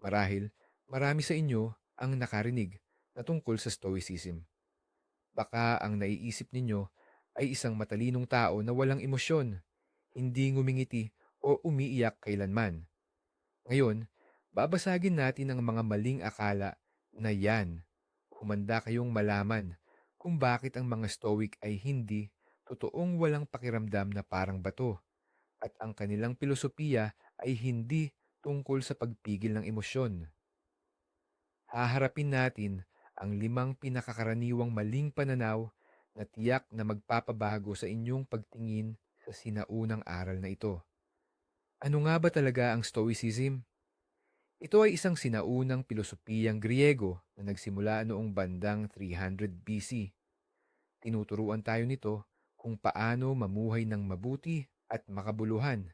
Marahil, marami sa inyo ang nakarinig na tungkol sa Stoicism. Baka ang naiisip ninyo ay isang matalinong tao na walang emosyon, hindi ngumingiti o umiiyak kailanman. Ngayon, babasagin natin ang mga maling akala na yan. Humanda kayong malaman kung bakit ang mga Stoic ay hindi totoong walang pakiramdam na parang bato at ang kanilang pilosopiya ay hindi tungkol sa pagpigil ng emosyon. Haharapin natin ang limang pinakakaraniwang maling pananaw na tiyak na magpapabago sa inyong pagtingin sa sinaunang aral na ito. Ano nga ba talaga ang Stoicism? Ito ay isang sinaunang pilosopiyang Griego na nagsimula noong bandang 300 BC. Tinuturuan tayo nito kung paano mamuhay ng mabuti at makabuluhan.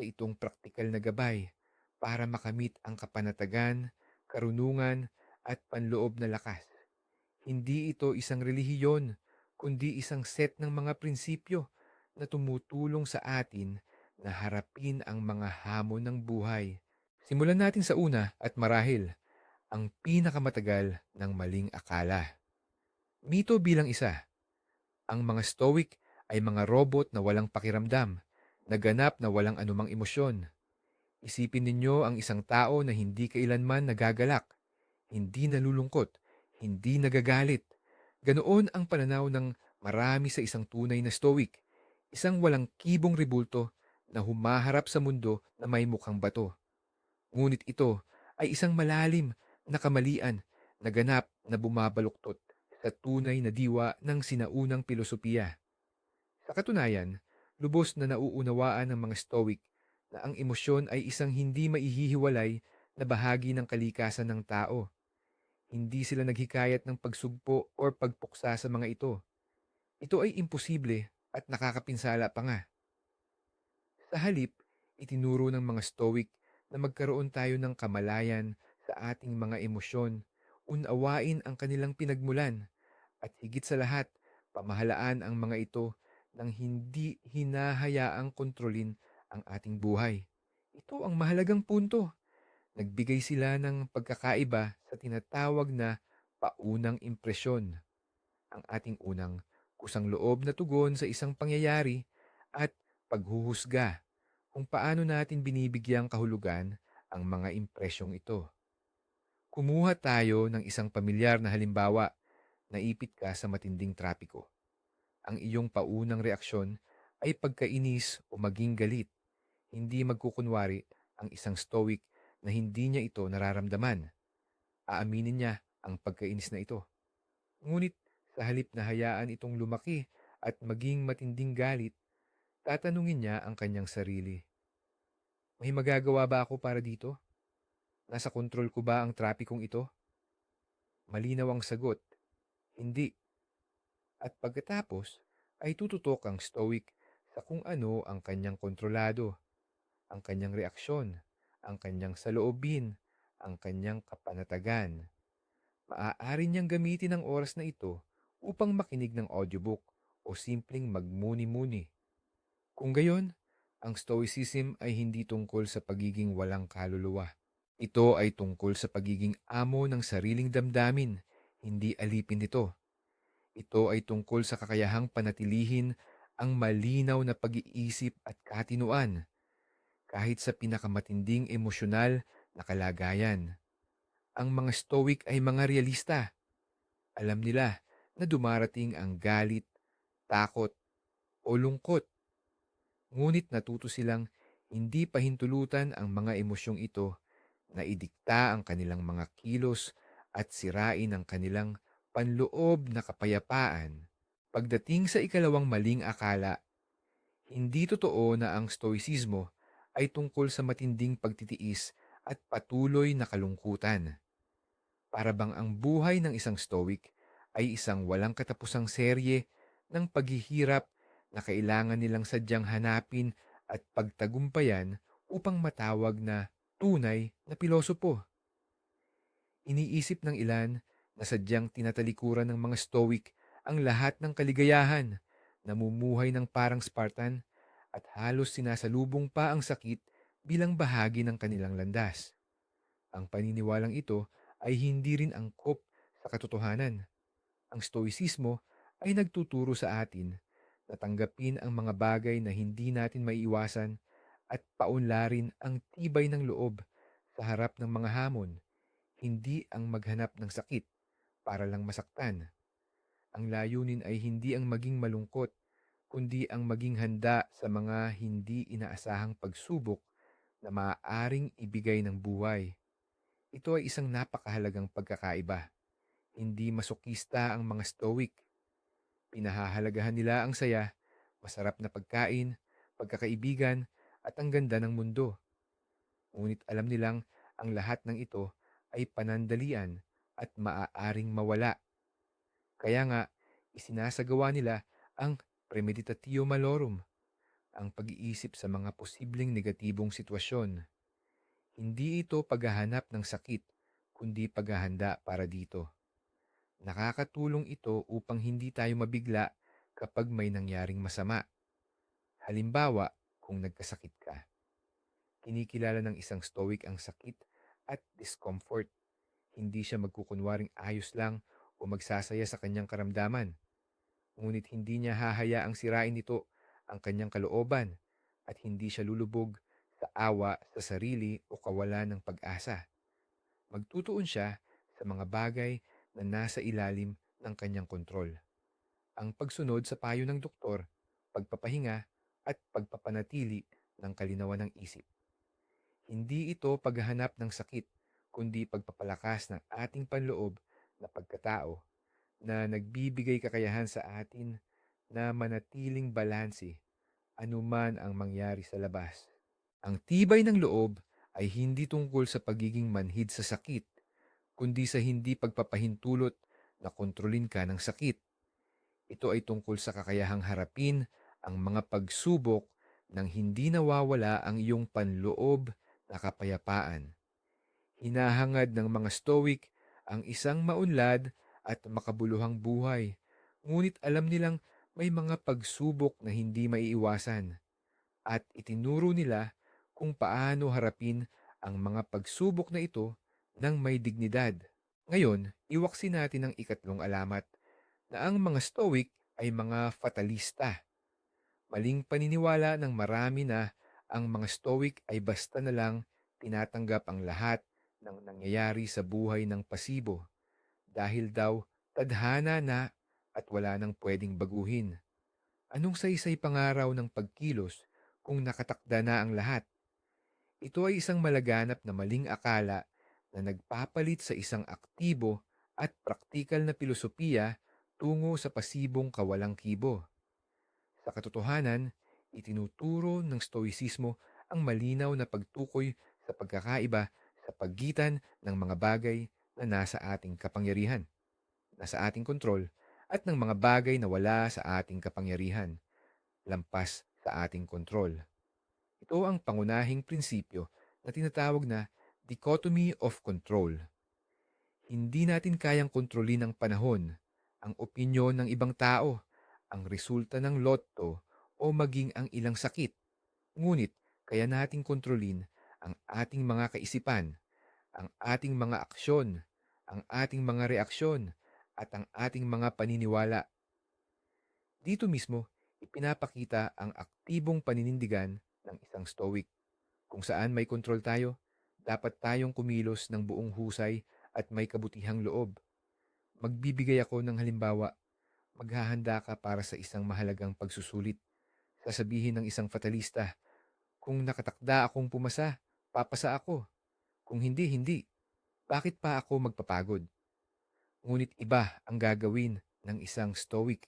Isa itong praktikal na gabay para makamit ang kapanatagan, karunungan at panloob na lakas. Hindi ito isang relihiyon, kundi isang set ng mga prinsipyo na tumutulong sa atin na harapin ang mga hamon ng buhay. Simulan natin sa una at marahil ang pinakamatagal ng maling akala. Mito bilang isa. Ang mga stoic ay mga robot na walang pakiramdam, naganap na walang anumang emosyon. Isipin ninyo ang isang tao na hindi kailanman nagagalak, hindi nalulungkot, hindi nagagalit. Ganoon ang pananaw ng marami sa isang tunay na stoic, isang walang kibong ribulto na humaharap sa mundo na may mukhang bato. Ngunit ito ay isang malalim na kamalian na ganap na bumabaluktot sa tunay na diwa ng sinaunang pilosopiya. Sa katunayan, lubos na nauunawaan ng mga Stoic na ang emosyon ay isang hindi maihihiwalay na bahagi ng kalikasan ng tao. Hindi sila naghikayat ng pagsugpo o pagpuksa sa mga ito. Ito ay imposible at nakakapinsala pa nga. Sa halip, itinuro ng mga Stoic na magkaroon tayo ng kamalayan sa ating mga emosyon, unawain ang kanilang pinagmulan, at higit sa lahat, pamahalaan ang mga ito nang hindi hinahayaang kontrolin ang ating buhay. Ito ang mahalagang punto. Nagbigay sila ng pagkakaiba sa tinatawag na paunang impresyon. Ang ating unang kusang loob na tugon sa isang pangyayari at paghuhusga kung paano natin binibigyang kahulugan ang mga impresyong ito. Kumuha tayo ng isang pamilyar na halimbawa, naipit ka sa matinding trapiko. Ang iyong paunang reaksyon ay pagkainis o maging galit. Hindi magkukunwari ang isang stoic na hindi niya ito nararamdaman. Aaminin niya ang pagkainis na ito. Ngunit sa halip na hayaan itong lumaki at maging matinding galit, tatanungin niya ang kanyang sarili. May magagawa ba ako para dito? Nasa kontrol ko ba ang trapikong ito? Malinaw ang sagot, hindi. At pagkatapos ay tututok ang stoic sa kung ano ang kanyang kontrolado, ang kanyang reaksyon, ang kanyang saloobin, ang kanyang kapanatagan. Maaari niyang gamitin ang oras na ito upang makinig ng audiobook o simpleng magmuni-muni. Kung gayon, ang Stoicism ay hindi tungkol sa pagiging walang kaluluwa. Ito ay tungkol sa pagiging amo ng sariling damdamin, hindi alipin nito. Ito ay tungkol sa kakayahang panatilihin ang malinaw na pag-iisip at katinuan, kahit sa pinakamatinding emosyonal na kalagayan. Ang mga Stoic ay mga realista. Alam nila na dumarating ang galit, takot, o lungkot Ngunit natuto silang hindi pahintulutan ang mga emosyong ito na idikta ang kanilang mga kilos at sirain ang kanilang panloob na kapayapaan. Pagdating sa ikalawang maling akala, hindi totoo na ang stoicismo ay tungkol sa matinding pagtitiis at patuloy na kalungkutan. Para bang ang buhay ng isang stoic ay isang walang katapusang serye ng paghihirap na kailangan nilang sadyang hanapin at pagtagumpayan upang matawag na tunay na pilosopo. Iniisip ng ilan na sadyang tinatalikuran ng mga stoic ang lahat ng kaligayahan, namumuhay ng parang Spartan at halos sinasalubong pa ang sakit bilang bahagi ng kanilang landas. Ang paniniwalang ito ay hindi rin angkop sa katotohanan. Ang stoicismo ay nagtuturo sa atin na tanggapin ang mga bagay na hindi natin maiiwasan at paunlarin ang tibay ng loob sa harap ng mga hamon, hindi ang maghanap ng sakit para lang masaktan. Ang layunin ay hindi ang maging malungkot, kundi ang maging handa sa mga hindi inaasahang pagsubok na maaaring ibigay ng buhay. Ito ay isang napakahalagang pagkakaiba. Hindi masokista ang mga stoic. Pinahahalagahan nila ang saya, masarap na pagkain, pagkakaibigan, at ang ganda ng mundo. Ngunit alam nilang ang lahat ng ito ay panandalian at maaaring mawala. Kaya nga, isinasagawa nila ang premeditatio malorum, ang pag-iisip sa mga posibleng negatibong sitwasyon. Hindi ito paghahanap ng sakit, kundi paghahanda para dito. Nakakatulong ito upang hindi tayo mabigla kapag may nangyaring masama. Halimbawa, kung nagkasakit ka. Kinikilala ng isang stoic ang sakit at discomfort. Hindi siya magkukunwaring ayos lang o magsasaya sa kanyang karamdaman. Ngunit hindi niya hahayaang sirain nito ang kanyang kalooban at hindi siya lulubog sa awa sa sarili o kawalan ng pag-asa. Magtutuon siya sa mga bagay na nasa ilalim ng kanyang kontrol. Ang pagsunod sa payo ng doktor, pagpapahinga at pagpapanatili ng kalinawan ng isip. Hindi ito paghahanap ng sakit, kundi pagpapalakas ng ating panloob na pagkatao na nagbibigay kakayahan sa atin na manatiling balanse anuman ang mangyari sa labas. Ang tibay ng loob ay hindi tungkol sa pagiging manhid sa sakit, kundi sa hindi pagpapahintulot na kontrolin ka ng sakit. Ito ay tungkol sa kakayahang harapin ang mga pagsubok nang hindi nawawala ang iyong panloob na kapayapaan. Hinahangad ng mga stoic ang isang maunlad at makabuluhang buhay, ngunit alam nilang may mga pagsubok na hindi maiiwasan at itinuro nila kung paano harapin ang mga pagsubok na ito ng may dignidad. Ngayon, iwaksi natin ang ikatlong alamat na ang mga stoic ay mga fatalista. Maling paniniwala ng marami na ang mga stoic ay basta na lang tinatanggap ang lahat ng nangyayari sa buhay ng pasibo dahil daw tadhana na at wala nang pwedeng baguhin. Anong saysay pangaraw ng pagkilos kung nakatakda na ang lahat? Ito ay isang malaganap na maling akala na nagpapalit sa isang aktibo at praktikal na pilosopiya tungo sa pasibong kawalang kibo. Sa katotohanan, itinuturo ng Stoicismo ang malinaw na pagtukoy sa pagkakaiba sa pagitan ng mga bagay na nasa ating kapangyarihan, nasa ating kontrol, at ng mga bagay na wala sa ating kapangyarihan, lampas sa ating kontrol. Ito ang pangunahing prinsipyo na tinatawag na dichotomy of control. Hindi natin kayang kontrolin ang panahon, ang opinyon ng ibang tao, ang resulta ng lotto o maging ang ilang sakit. Ngunit kaya nating kontrolin ang ating mga kaisipan, ang ating mga aksyon, ang ating mga reaksyon, at ang ating mga paniniwala. Dito mismo, ipinapakita ang aktibong paninindigan ng isang stoic. Kung saan may kontrol tayo, dapat tayong kumilos ng buong husay at may kabutihang loob. Magbibigay ako ng halimbawa. Maghahanda ka para sa isang mahalagang pagsusulit. Sasabihin ng isang fatalista, kung nakatakda akong pumasa, papasa ako. Kung hindi, hindi. Bakit pa ako magpapagod? Ngunit iba ang gagawin ng isang stoic.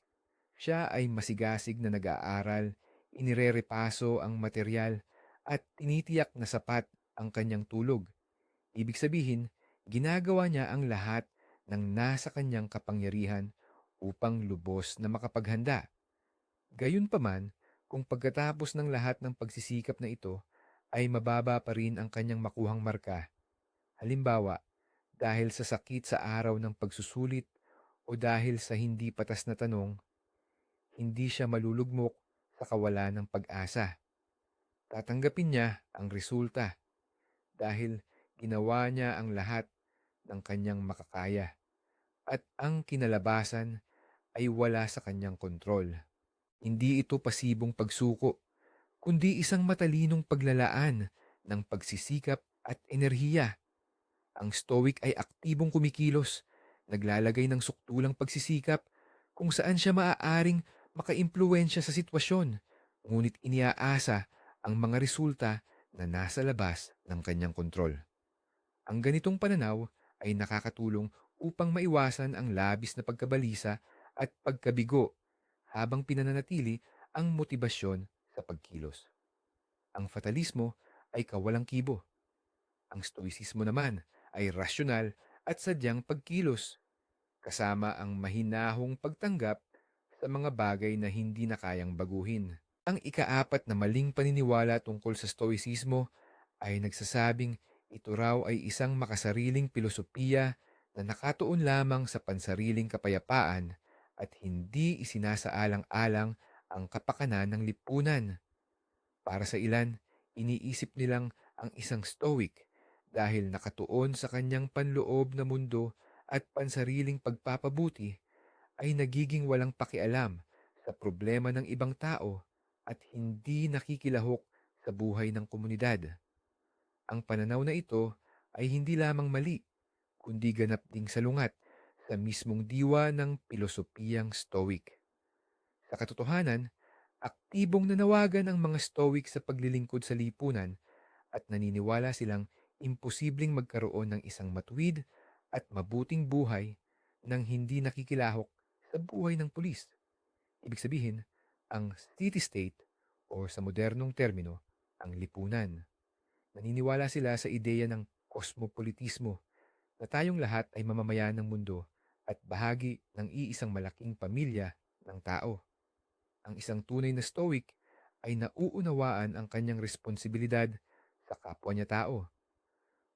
Siya ay masigasig na nag-aaral, inirerepaso ang material, at tinitiyak na sapat ang kanyang tulog. Ibig sabihin, ginagawa niya ang lahat ng nasa kanyang kapangyarihan upang lubos na makapaghanda. Gayunpaman, kung pagkatapos ng lahat ng pagsisikap na ito ay mababa pa rin ang kanyang makuhang marka, halimbawa, dahil sa sakit sa araw ng pagsusulit o dahil sa hindi patas na tanong, hindi siya malulugmok sa kawalan ng pag-asa. Tatanggapin niya ang resulta dahil ginawa niya ang lahat ng kanyang makakaya at ang kinalabasan ay wala sa kanyang kontrol. Hindi ito pasibong pagsuko, kundi isang matalinong paglalaan ng pagsisikap at enerhiya. Ang stoic ay aktibong kumikilos, naglalagay ng suktulang pagsisikap kung saan siya maaaring makaimpluwensya sa sitwasyon, ngunit iniaasa ang mga resulta na nasa labas ng kanyang kontrol. Ang ganitong pananaw ay nakakatulong upang maiwasan ang labis na pagkabalisa at pagkabigo habang pinananatili ang motibasyon sa pagkilos. Ang fatalismo ay kawalang kibo. Ang stoicismo naman ay rasyonal at sadyang pagkilos, kasama ang mahinahong pagtanggap sa mga bagay na hindi na kayang baguhin. Ang ikaapat na maling paniniwala tungkol sa stoicismo ay nagsasabing ito raw ay isang makasariling pilosopiya na nakatuon lamang sa pansariling kapayapaan at hindi isinasaalang-alang ang kapakanan ng lipunan. Para sa ilan, iniisip nilang ang isang stoic dahil nakatuon sa kanyang panloob na mundo at pansariling pagpapabuti ay nagiging walang pakialam sa problema ng ibang tao at hindi nakikilahok sa buhay ng komunidad. Ang pananaw na ito ay hindi lamang mali, kundi ganap ding salungat sa mismong diwa ng pilosopiyang Stoic. Sa katotohanan, aktibong nanawagan ang mga Stoic sa paglilingkod sa lipunan at naniniwala silang imposibleng magkaroon ng isang matuwid at mabuting buhay nang hindi nakikilahok sa buhay ng pulis. Ibig sabihin, ang city-state o sa modernong termino, ang lipunan. Naniniwala sila sa ideya ng kosmopolitismo na tayong lahat ay mamamayan ng mundo at bahagi ng iisang malaking pamilya ng tao. Ang isang tunay na stoic ay nauunawaan ang kanyang responsibilidad sa kapwa niya tao.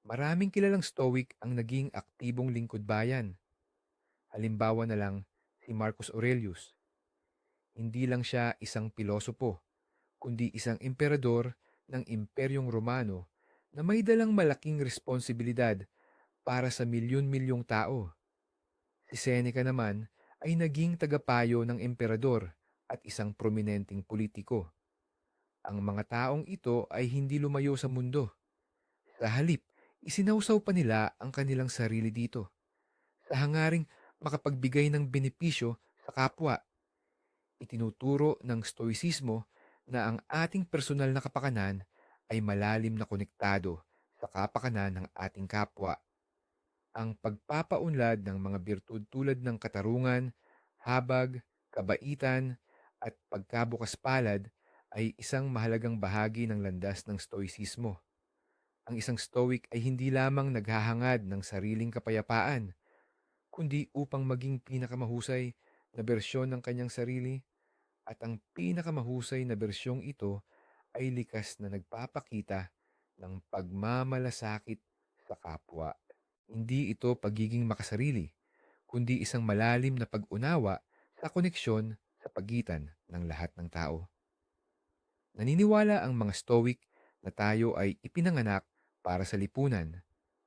Maraming kilalang stoic ang naging aktibong lingkod bayan. Halimbawa na lang si Marcus Aurelius. Hindi lang siya isang pilosopo, kundi isang emperador ng Imperyong Romano na may dalang malaking responsibilidad para sa milyon-milyong tao. Si Seneca naman ay naging tagapayo ng emperador at isang prominenteng politiko. Ang mga taong ito ay hindi lumayo sa mundo. Sa halip, isinausaw pa nila ang kanilang sarili dito. Sa hangaring makapagbigay ng benepisyo sa kapwa. Itinuturo ng stoicismo na ang ating personal na kapakanan ay malalim na konektado sa kapakanan ng ating kapwa. Ang pagpapaunlad ng mga birtud tulad ng katarungan, habag, kabaitan, at pagkabukas palad ay isang mahalagang bahagi ng landas ng stoicismo. Ang isang stoic ay hindi lamang naghahangad ng sariling kapayapaan, kundi upang maging pinakamahusay na bersyon ng kanyang sarili at ang pinakamahusay na bersyong ito ay likas na nagpapakita ng pagmamalasakit sa kapwa. Hindi ito pagiging makasarili, kundi isang malalim na pag-unawa sa koneksyon sa ng lahat ng tao. Naniniwala ang mga Stoic na tayo ay ipinanganak para sa lipunan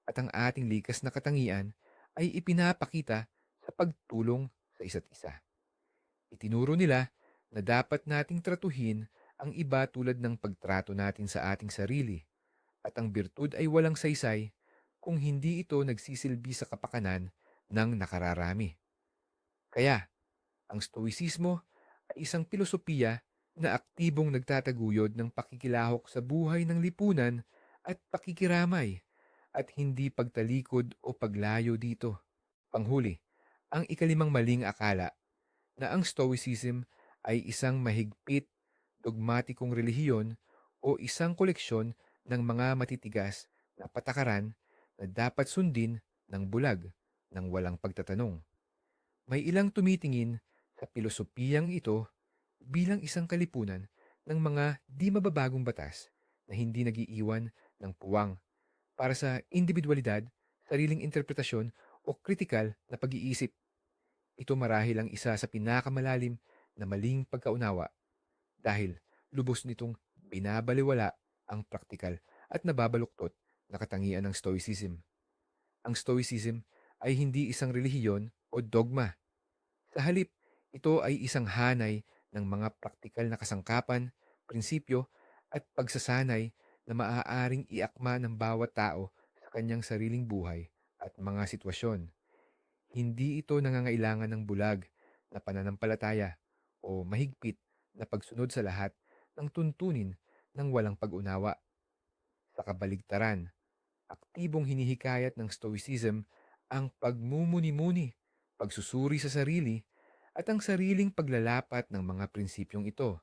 at ang ating likas na katangian ay ipinapakita sa pagtulong sa isa't isa. Itinuro nila na dapat nating tratuhin ang iba tulad ng pagtrato natin sa ating sarili at ang birtud ay walang saysay kung hindi ito nagsisilbi sa kapakanan ng nakararami. Kaya, ang stoicismo ay isang pilosopiya na aktibong nagtataguyod ng pakikilahok sa buhay ng lipunan at pakikiramay at hindi pagtalikod o paglayo dito. Panghuli, ang ikalimang maling akala na ang Stoicism ay isang mahigpit, dogmatikong relihiyon o isang koleksyon ng mga matitigas na patakaran na dapat sundin ng bulag ng walang pagtatanong. May ilang tumitingin sa pilosopiyang ito bilang isang kalipunan ng mga di mababagong batas na hindi nagiiwan ng puwang para sa individualidad, sariling interpretasyon o kritikal na pag-iisip. Ito marahil ang isa sa pinakamalalim na maling pagkaunawa dahil lubos nitong binabaliwala ang praktikal at nababaluktot na katangian ng Stoicism. Ang Stoicism ay hindi isang relihiyon o dogma. Sa halip, ito ay isang hanay ng mga praktikal na kasangkapan, prinsipyo at pagsasanay na maaaring iakma ng bawat tao sa kanyang sariling buhay at mga sitwasyon. Hindi ito nangangailangan ng bulag na pananampalataya o mahigpit na pagsunod sa lahat ng tuntunin ng walang pag-unawa. Sa kabaligtaran, aktibong hinihikayat ng Stoicism ang pagmumuni-muni, pagsusuri sa sarili, at ang sariling paglalapat ng mga prinsipyong ito.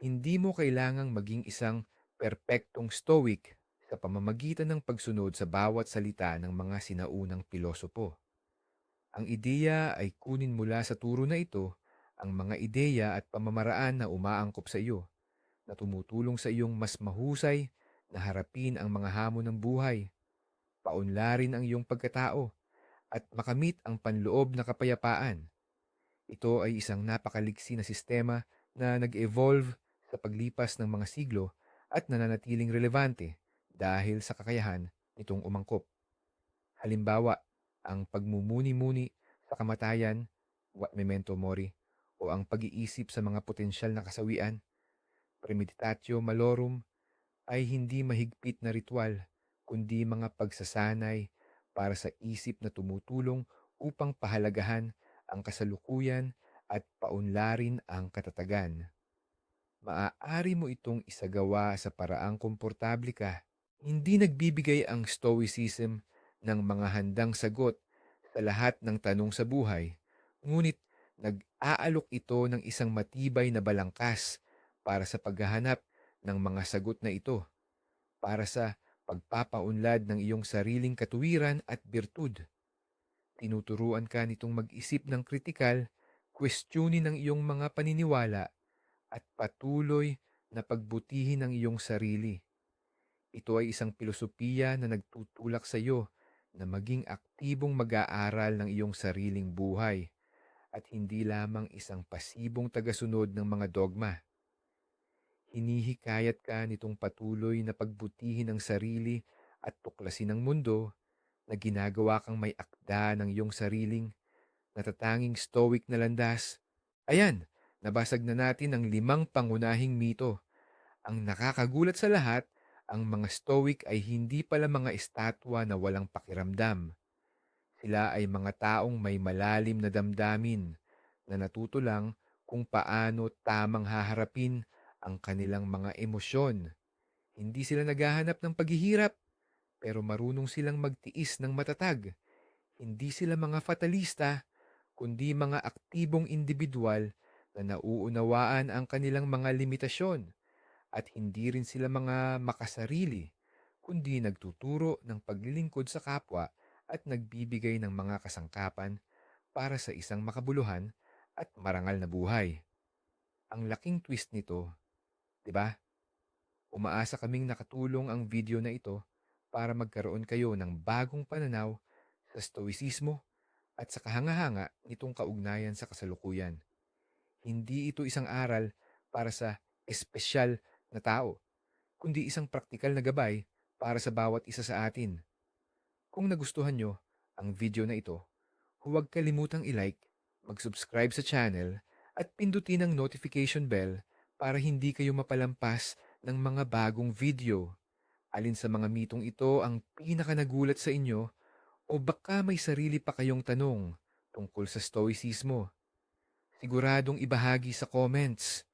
Hindi mo kailangang maging isang perpektong stoic sa pamamagitan ng pagsunod sa bawat salita ng mga sinaunang pilosopo. Ang ideya ay kunin mula sa turo na ito ang mga ideya at pamamaraan na umaangkop sa iyo, na tumutulong sa iyong mas mahusay na harapin ang mga hamon ng buhay, paunlarin ang iyong pagkatao, at makamit ang panloob na kapayapaan. Ito ay isang napakaliksi na sistema na nag-evolve sa paglipas ng mga siglo at nananatiling relevante dahil sa kakayahan nitong umangkop. Halimbawa, ang pagmumuni-muni sa kamatayan, what memento mori, o ang pag-iisip sa mga potensyal na kasawian, premeditatio malorum, ay hindi mahigpit na ritual, kundi mga pagsasanay para sa isip na tumutulong upang pahalagahan ang kasalukuyan at paunlarin ang katatagan. Maaari mo itong isagawa sa paraang komportable ka. Hindi nagbibigay ang Stoicism ng mga handang sagot sa lahat ng tanong sa buhay, ngunit nag-aalok ito ng isang matibay na balangkas para sa paghahanap ng mga sagot na ito, para sa pagpapaunlad ng iyong sariling katuwiran at birtud. Tinuturuan ka nitong mag-isip ng kritikal, questionin ang iyong mga paniniwala at patuloy na pagbutihin ang iyong sarili. Ito ay isang filosofiya na nagtutulak sa iyo na maging aktibong mag-aaral ng iyong sariling buhay at hindi lamang isang pasibong tagasunod ng mga dogma. Hinihikayat ka nitong patuloy na pagbutihin ang sarili at tuklasin ang mundo na ginagawa kang may akda ng iyong sariling natatanging stoic na landas. Ayan, nabasag na natin ang limang pangunahing mito. Ang nakakagulat sa lahat, ang mga stoic ay hindi pala mga estatwa na walang pakiramdam. Sila ay mga taong may malalim na damdamin na natuto lang kung paano tamang haharapin ang kanilang mga emosyon. Hindi sila naghahanap ng paghihirap, pero marunong silang magtiis ng matatag. Hindi sila mga fatalista, kundi mga aktibong individual na nauunawaan ang kanilang mga limitasyon at hindi rin sila mga makasarili, kundi nagtuturo ng paglilingkod sa kapwa at nagbibigay ng mga kasangkapan para sa isang makabuluhan at marangal na buhay. Ang laking twist nito, 'di ba? Umaasa kaming nakatulong ang video na ito para magkaroon kayo ng bagong pananaw sa stoicismo at sa kahanga-hanga nitong kaugnayan sa kasalukuyan. Hindi ito isang aral para sa espesyal na tao, kundi isang praktikal na gabay para sa bawat isa sa atin. Kung nagustuhan nyo ang video na ito, huwag kalimutang i-like, mag-subscribe sa channel at pindutin ang notification bell para hindi kayo mapalampas ng mga bagong video. Alin sa mga mitong ito ang pinaka nagulat sa inyo o baka may sarili pa kayong tanong tungkol sa stoicismo? Siguradong ibahagi sa comments.